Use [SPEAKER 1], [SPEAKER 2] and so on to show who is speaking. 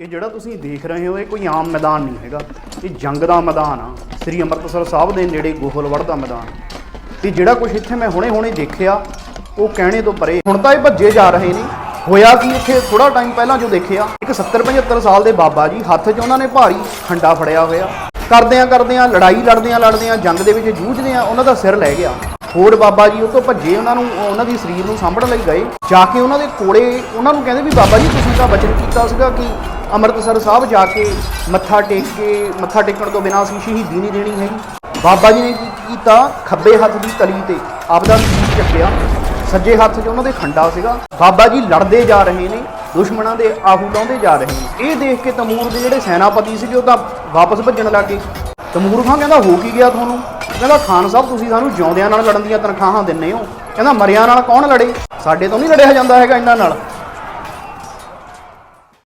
[SPEAKER 1] ਇਹ ਜਿਹੜਾ ਤੁਸੀਂ ਦੇਖ ਰਹੇ ਹੋ, ਇਹ ਕੋਈ ਆਮ ਮੈਦਾਨ ਨਹੀਂ ਹੈਗਾ। ਇਹ ਜੰਗ ਦਾ ਮੈਦਾਨ ਆ। ਸ੍ਰੀ ਅੰਮ੍ਰਿਤਸਰ ਸਾਹਿਬ ਦੇ ਨੇੜੇ ਗੋਹਲਵੜ ਦਾ ਮੈਦਾਨ। ਤੇ ਜਿਹੜਾ ਕੁਝ ਇੱਥੇ ਮੈਂ ਹੁਣੇ-ਹੁਣੇ ਦੇਖਿਆ, ਉਹ ਕਹਿਣੇ ਤੋਂ ਪਰੇ। ਹੁਣ ਤਾਂ ਇਹ ਭੱਜੇ ਜਾ ਰਹੇ ਨੇ। ਹੋਇਆ ਕਿ ਇੱਥੇ? ਥੋੜਾ ਟਾਈਮ ਪਹਿਲਾਂ ਜੋ ਦੇਖਿਆ, ਇੱਕ 70 75 ਸਾਲ ਦੇ ਬਾਬਾ ਜੀ, ਹੱਥ 'ਚ ਉਹਨਾਂ ਨੇ ਭਾਰੀ ਖੰਡਾ ਫੜਿਆ ਹੋਇਆ। ਕਰਦਿਆਂ ਕਰਦਿਆਂ, ਲੜਾਈ ਲੜਦਿਆਂ ਲੜਦਿਆਂ, ਜੰਗ ਦੇ ਵਿੱਚ ਜੂਝਦਿਆਂ ਉਹਨਾਂ ਦਾ ਸਿਰ ਲੈ ਗਿਆ। ਹੋਰ ਬਾਬਾ ਜੀ ਉਹ ਤੋਂ ਭੱਜੇ, ਉਹਨਾਂ ਨੂੰ, ਉਹਨਾਂ ਦੀ ਸਰੀਰ ਨੂੰ ਸਾਂਭਣ ਲਈ ਗਏ। ਜਾ ਕੇ ਉਹਨਾਂ ਦੇ ਕੋਲੇ, ਉਹਨਾਂ ਨੂੰ ਕਹਿੰਦੇ ਵੀ, ਬਾਬਾ ਜੀ, ਤੁਸੀਂ ਤਾਂ ਵਚਨ ਕੀਤਾ ਸੀਗਾ ਕਿ ਅੰਮ੍ਰਿਤਸਰ ਸਾਹਿਬ ਜਾ ਕੇ ਮੱਥਾ ਟੇਕ ਕੇ, ਮੱਥਾ ਟੇਕਣ ਤੋਂ ਬਿਨਾਂ ਅਸੀਂ ਸ਼ਹੀਦੀ ਨਹੀਂ ਦੇਣੀ ਹੈਗੀ। ਬਾਬਾ ਜੀ ਨੇ ਕੀ ਕੀਤਾ? ਖੱਬੇ ਹੱਥ ਦੀ ਤਲੀ ਤੇ ਆਪਦਾ ਸੀਸ ਚੱਕਿਆ। ਸੱਜੇ ਹੱਥ 'ਚ ਉਹਨਾਂ ਦੇ ਖੰਡਾ ਸੀਗਾ। ਬਾਬਾ ਜੀ ਲੜਦੇ ਜਾ ਰਹੇ ਨੇ, ਦੁਸ਼ਮਣਾਂ ਦੇ ਆਹੂ ਲਾਉਂਦੇ ਜਾ ਰਹੇ ਨੇ। ਇਹ ਦੇਖ ਕੇ ਤਮੂਰ ਦੇ ਜਿਹੜੇ ਸੈਨਾਪਤੀ ਸੀਗੇ ਉਹ ਤਾਂ ਵਾਪਸ ਭੱਜਣ ਲੱਗੇ। ਤਮੂਰ ਖਾਂ ਕਹਿੰਦਾ, ਹੋ ਕੀ ਗਿਆ ਤੁਹਾਨੂੰ? ਕਹਿੰਦਾ, ਖਾਨ ਸਾਹਿਬ, ਤੁਸੀਂ ਸਾਨੂੰ ਜਿਉਂਦਿਆਂ ਨਾਲ ਲੜਨ ਦੀਆਂ ਤਨਖਾਹਾਂ ਦਿੰਨੇ ਹੋ। ਕਹਿੰਦਾ, ਮਰਿਆਂ ਨਾਲ ਕੌਣ ਲੜੇ? ਸਾਡੇ ਤੋਂ ਨਹੀਂ ਲੜਿਆ ਜਾਂਦਾ ਹੈਗਾ ਇਹਨਾਂ ਨਾਲ।